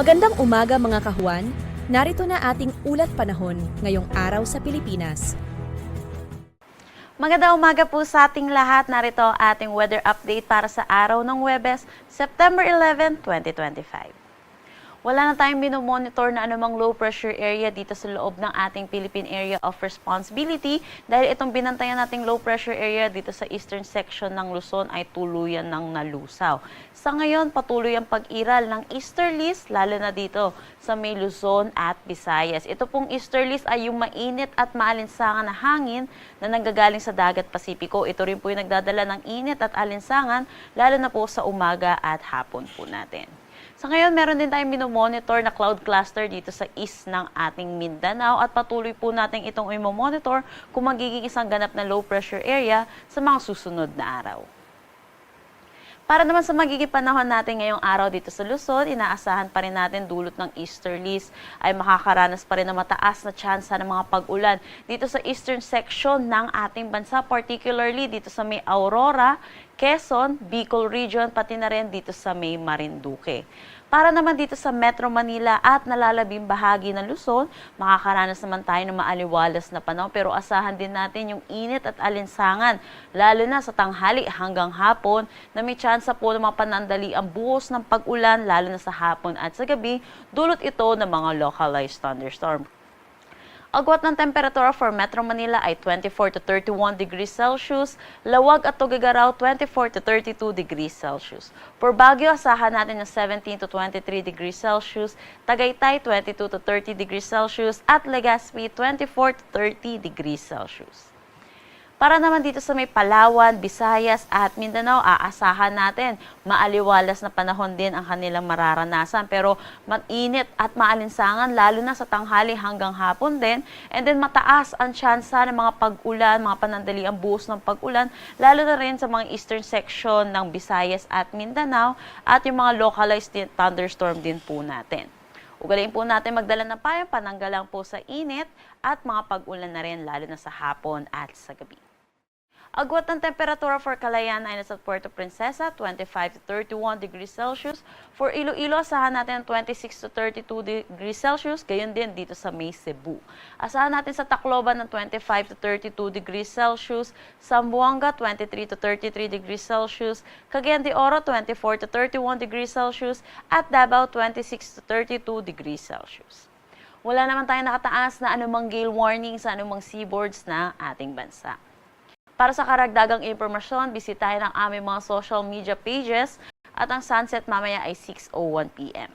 Magandang umaga mga kahuan. Narito na ating ulat panahon ngayong araw sa Pilipinas. Magandang umaga po sa ating lahat. Narito ating weather update para sa araw ng Webes, September 11, 2025. Wala na tayong minomonitor na anumang low pressure area dito sa loob ng ating Philippine Area of Responsibility dahil itong binantayan nating low pressure area dito sa eastern section ng Luzon ay tuluyan ng nalusaw. Sa ngayon, patuloy ang pag-iral ng easterlies lalo na dito sa may Luzon at Visayas. Ito pong easterlies ay yung mainit at maalinsangan na hangin na nanggagaling sa dagat Pasipiko. Ito rin po yung nagdadala ng init at alinsangan lalo na po sa umaga at hapon po natin. Sa ngayon, meron din tayong minomonitor na cloud cluster dito sa east ng ating Mindanao at patuloy po natin itong i-monitor kung magiging isang ganap na low pressure area sa mga susunod na araw. Para naman sa magiging panahon natin ngayong araw dito sa Luzon, inaasahan pa rin natin dulot ng easterlies ay makakaranas pa rin ng mataas na tsansa ng mga pag-ulan dito sa eastern section ng ating bansa, particularly dito sa may Aurora, Quezon, Bicol Region, pati na rin dito sa may Marinduque. Para naman dito sa Metro Manila at nalalabing bahagi ng Luzon, makakaranas naman tayo ng maaliwalas na panahon pero asahan din natin yung init at alinsangan, lalo na sa tanghali hanggang hapon na may tsansa po ng mga panandali ang buhos ng pag-ulan lalo na sa hapon at sa gabi, dulot ito ng mga localized thunderstorm. Agwat ng temperatura for Metro Manila ay 24 to 31 degrees Celsius, Lawag at Tugigaraw 24 to 32 degrees Celsius. For Baguio, asahan natin yung 17 to 23 degrees Celsius, Tagaytay 22 to 30 degrees Celsius, at Legazpi 24 to 30 degrees Celsius. Para naman dito sa may Palawan, Visayas at Mindanao, aasahan natin maaliwalas na panahon din ang kanilang mararanasan. Pero mainit at maalinsangan lalo na sa tanghali hanggang hapon din. And then mataas ang tsansa ng mga pag-ulan, mga panandali ang buhos ng pag-ulan, lalo na rin sa mga eastern section ng Visayas at Mindanao at yung mga localized thunderstorm din po natin. Ugaliin po natin magdala ng payong pananggalang po sa init at mga pag-ulan na rin lalo na sa hapon at sa gabi. Agwat ng temperatura for Calayan ay nasa Puerto Princesa, 25 to 31 degrees Celsius. For Iloilo, asahan natin 26 to 32 degrees Celsius. Gayon din dito sa May Cebu. Asahan natin sa Tacloban ng 25 to 32 degrees Celsius. Zamboanga, 23 to 33 degrees Celsius. Cagayan de Oro, 24 to 31 degrees Celsius. At Davao, 26 to 32 degrees Celsius. Wala naman tayong nakataas na anumang gale warning sa anumang seaboards na ating bansa. Para sa karagdagang impormasyon, bisitahin ang aming mga social media pages at ang sunset mamaya ay 6.01 p.m.